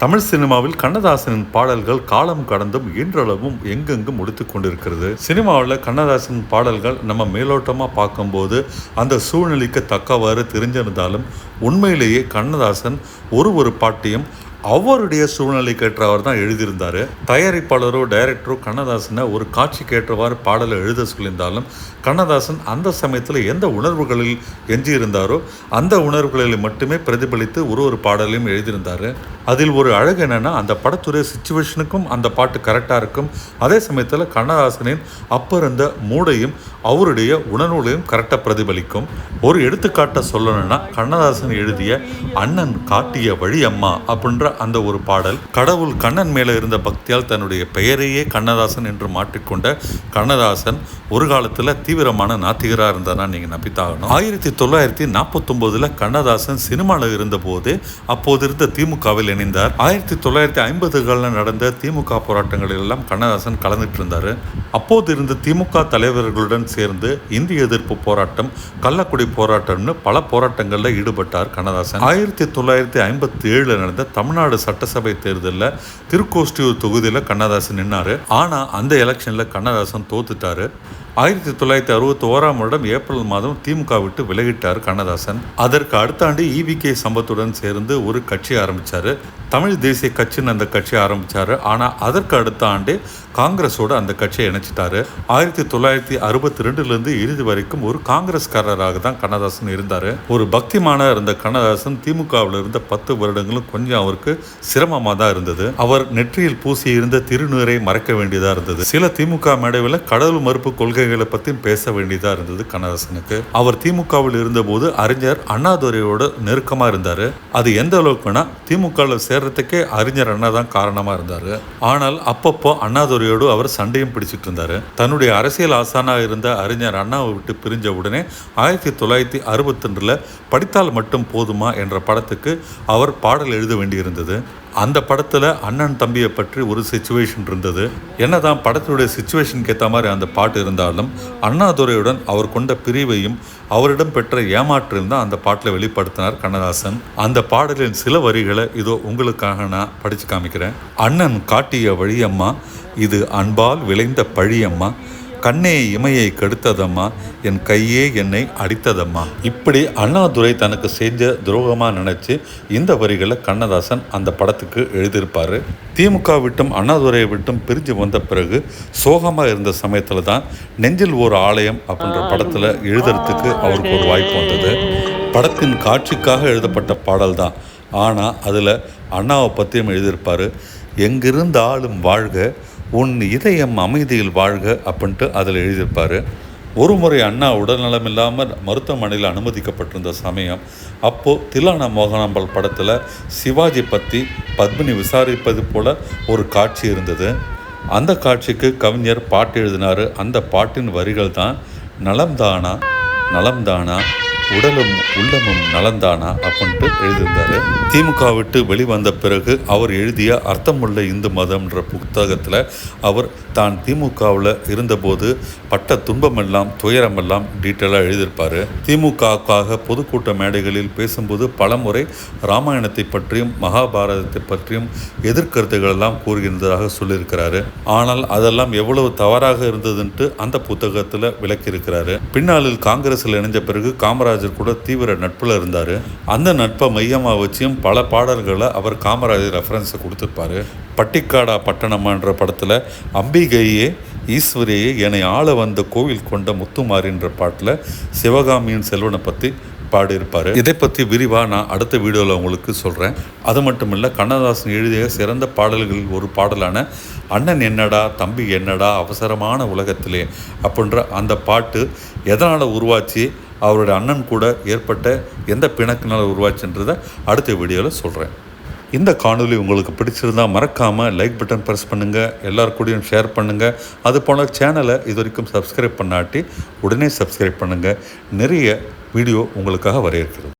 தமிழ் சினிமாவில் கண்ணதாசனின் பாடல்கள் காலம் கடந்தும் இன்றளவும் எங்கெங்கும் முடித்து கொண்டிருக்கிறது. சினிமாவில் கண்ணதாசன் பாடல்கள் நம்ம மேலோட்டமாக பார்க்கும்போது அந்த சூழ்நிலைக்கு தக்கவாறு தெரிஞ்சிருந்தாலும் உண்மையிலேயே கண்ணதாசன் ஒரு ஒரு பாட்டையும் அவருடைய சூழ்நிலைக்கு ஏற்றவர் தான் எழுதியிருந்தார். தயாரிப்பாளரோ டைரக்டரோ கண்ணதாசனை ஒரு காட்சிக்கு ஏற்றவாறு பாடலை எழுத சொல்லியிருந்தாலும் கண்ணதாசன் அந்த சமயத்தில் எந்த உணர்வுகளில் எஞ்சியிருந்தாரோ அந்த உணர்வுகளில் மட்டுமே பிரதிபலித்து ஒரு ஒரு பாடலையும் எழுதியிருந்தார். அதில் ஒரு அழகு என்னென்னா அந்த படத்துடைய சுச்சுவேஷனுக்கும் அந்த பாட்டு கரெக்டாக இருக்கும். அதே சமயத்தில் கண்ணதாசனின் அப்போ இருந்த மூடையும் அவருடைய உணர்வுகளையும் கரெக்டாக பிரதிபலிக்கும். ஒரு எடுத்துக்காட்டை சொல்லணும்னா கண்ணதாசன் எழுதிய அண்ணன் காட்டிய வழி அம்மா அப்படின்ற அந்த ஒரு பாடல். கடவுள் கண்ணன் மேலே இருந்த பக்தியால் தன்னுடைய பெயரையே கண்ணதாசன் என்று மாற்றிக்கொண்ட கண்ணதாசன் ஒரு காலத்தில் தீவிரமான நாத்திகராக இருந்தானா நீங்கள் நம்பித்தாகணும். ஆயிரத்தி தொள்ளாயிரத்தி நாற்பத்தொம்போதில் கண்ணதாசன் சினிமாவில் இருந்தபோது அப்போது இருந்த திமுகவில் இணைந்தார். ஆயிரத்தி தொள்ளாயிரத்தி ஐம்பதுகளில் நடந்த திமுக போராட்டங்களில் எல்லாம் கண்ணதாசன் கலந்துட்டு இருந்தார். அப்போது இருந்த திமுக தலைவர்களுடன் சேர்ந்து இந்திய எதிர்ப்பு போராட்டம் கள்ளக்குடி போராட்டம்னு பல போராட்டங்களில் ஈடுபட்டார் கண்ணதாசன். ஆயிரத்தி தொள்ளாயிரத்தி ஐம்பத்தி ஏழில் நடந்த தமிழ் தமிழ்நாடு சட்டசபை தேர்தலில் திருக்கோஷ்டியூர் தொகுதியில் கண்ணதாசன் நின்னார். ஆனால் அந்த எலெக்ஷனில் கண்ணதாசன் தோத்துட்டாரு. ஆயிரத்தி தொள்ளாயிரத்தி அறுபத்தி ஓராம் வருடம் ஏப்ரல் மாதம் திமுக விட்டு விலகிட்டார் கண்ணதாசன். அதற்கு அடுத்த ஆண்டு இவிகே சம்பத்துடன் சேர்ந்து ஒரு கட்சி ஆரம்பித்தார் தமிழ் தேசிய கட்சின்னு அந்த கட்சியை ஆரம்பித்தார் ஆனால் அதற்கு அடுத்த ஆண்டே காங்கிரஸோடு அந்த கட்சியை இணைச்சிட்டாரு. ஆயிரத்தி தொள்ளாயிரத்தி அறுபத்தி ரெண்டுலேருந்து இறுதி வரைக்கும் ஒரு காங்கிரஸ்காரராக தான் கண்ணதாசன் இருந்தார். ஒரு பக்திமான இருந்த கண்ணதாசன் திமுகவில் இருந்த பத்து வருடங்களும் கொஞ்சம் அவருக்கு சிரமமாக தான் இருந்தது. அவர் நெற்றியில் பூசி இருந்த திருநீரை மறைக்க வேண்டியதாக இருந்தது. சில திமுக மேடையில் கடவுள் மறுப்பு கொள்கை கொள்கைகளை பற்றியும் பேச வேண்டியதாக இருந்தது கண்ணதாசனுக்கு. அவர் திமுகவில் இருந்தபோது அறிஞர் அண்ணாதுரையோட நெருக்கமாக இருந்தார். அது எந்த அளவுக்குனா திமுகவில் சேர்றதுக்கே அறிஞர் அண்ணா தான் காரணமாக இருந்தார். ஆனால் அப்பப்போ அண்ணாதுரையோடு அவர் சண்டையும் பிடிச்சிட்டு இருந்தார். தன்னுடைய அரசியல் ஆசானாக இருந்த அறிஞர் அண்ணாவை விட்டு பிரிஞ்ச உடனே ஆயிரத்தி தொள்ளாயிரத்தி அறுபத்தொன்றில் படித்தால் மட்டும் போதுமா என்ற படத்துக்கு அவர் பாடல் எழுத வேண்டியிருந்தது. அந்த படத்தில் அண்ணன் தம்பியை பற்றி ஒரு சுச்சுவேஷன் இருந்தது. என்னதான் படத்தினுடைய சுச்சுவேஷனுக்கு ஏற்ற மாதிரி அந்த பாட்டு இருந்தாலும் அண்ணாதுரையுடன் அவர் கொண்ட பிரிவையும் அவரிடம் பெற்ற ஏமாற்றம் தான் அந்த பாட்டில் வெளிப்படுத்தினார் கண்ணதாசன். அந்த பாடலின் சில வரிகளை இதோ உங்களுக்காக நான் படித்து காமிக்கிறேன். அண்ணன் காட்டிய வழியம்மா இது அன்பால் விளைந்த பழியம்மா கண்ணே இமையை கெடுத்ததம்மா என் கையே என்னை அடித்ததம்மா. இப்படி அண்ணாதுரை தனக்கு செஞ்ச துரோகமாக நினச்சி இந்த வரிகளை கண்ணதாசன் அந்த படத்துக்கு எழுதியிருப்பார். திமுக விட்டும் அண்ணாதுரையை விட்டும் பிரிஞ்சு வந்த பிறகு சோகமாக இருந்த சமயத்தில் தான் நெஞ்சில் ஒரு ஆலயம் அப்படின்ற படத்தில் எழுதுறதுக்கு அவருக்கு ஒரு வாய்ப்பு வந்தது. படத்தின் காட்சிக்காக எழுதப்பட்ட பாடல் தான். ஆனால் அதில் அண்ணாவை பற்றியும் எழுதியிருப்பார். எங்கிருந்தாலும் வாழ்க உன் இதயம் அமைதியில் வாழ்க அப்படின்ட்டு அதில் எழுதியிருப்பார். ஒரு முறை அண்ணா உடல்நலம் இல்லாமல் மருத்துவமனையில் அனுமதிக்கப்பட்டிருந்த சமயம் அப்போது திலானா மோகனாம்பாள் படத்தில் சிவாஜி பற்றி பத்மினி விசாரிப்பது போல ஒரு காட்சி இருந்தது. அந்த காட்சிக்கு கவிஞர் பாட்டு எழுதினார். அந்த பாட்டின் வரிகள் தான் நலம்தானா? நலம்தானா? உடலும் உள்ளமும் நலந்தானா அப்படின்ட்டு எழுதியிருந்தார். திமுக விட்டு வெளிவந்த பிறகு அவர் எழுதிய அர்த்தமுள்ள இந்து மதம்ன்ற புத்தகத்தில் அவர் தான் திமுகவில் இருந்தபோது பட்ட துன்பமெல்லாம் துயரமெல்லாம் டீட்டெயிலாக எழுதியிருப்பார். திமுகவுக்காக பொதுக்கூட்ட மேடைகளில் பேசும்போது பலமுறை ராமாயணத்தை பற்றியும் மகாபாரதத்தை பற்றியும் எதிர்கருத்துகள் எல்லாம் கூறுகின்றதாக சொல்லியிருக்கிறாரு. ஆனால் அதெல்லாம் எவ்வளவு தவறாக இருந்ததுன்ட்டு அந்த புத்தகத்தில் விளக்கியிருக்கிறாரு. பின்னாளில் காங்கிரஸில் இணைஞ்ச பிறகு காமராஜ் காமராஜர் கூட தீவிர நட்பில் இருந்தார். அந்த நட்பை மையமாக வச்சியும் பல பாடல்களை அவர் காமராஜர் ரெஃபரன்ஸை கொடுத்துருப்பாரு. பட்டிக்காடா பட்டணமான்ற படத்தில் அம்பிகையே ஈஸ்வரியே என்னை ஆள வந்த கோவில் கொண்ட முத்துமாரின்ற பாட்டில் சிவகாமியின் செல்வனை பற்றி பாடியிருப்பார். இதை பற்றி விரிவாக நான் அடுத்த வீடியோவில் உங்களுக்கு சொல்கிறேன் அது மட்டும் இல்லை கண்ணதாசன் எழுதிய சிறந்த பாடல்களில் ஒரு பாடலான அண்ணன் என்னடா தம்பி என்னடா அவசரமான உலகத்திலே அப்படின்ற அந்த பாட்டு எதனால் உருவாச்சு அவருடைய அண்ணன் கூட ஏற்பட்ட எந்த பிணக்கினால் உருவாச்சுன்றதை அடுத்த வீடியோவில் சொல்கிறேன் இந்த காணொலி உங்களுக்கு பிடிச்சிருந்தா மறக்காமல் லைக் பட்டன் ப்ரெஸ் பண்ணுங்கள் எல்லார் கூடயும் ஷேர் பண்ணுங்கள் அது போல் சேனலை இது வரைக்கும் சப்ஸ்கிரைப் பண்ணாட்டி உடனே சப்ஸ்கிரைப் பண்ணுங்கள் நிறைய வீடியோ உங்களுக்காக வரையிருக்கிறது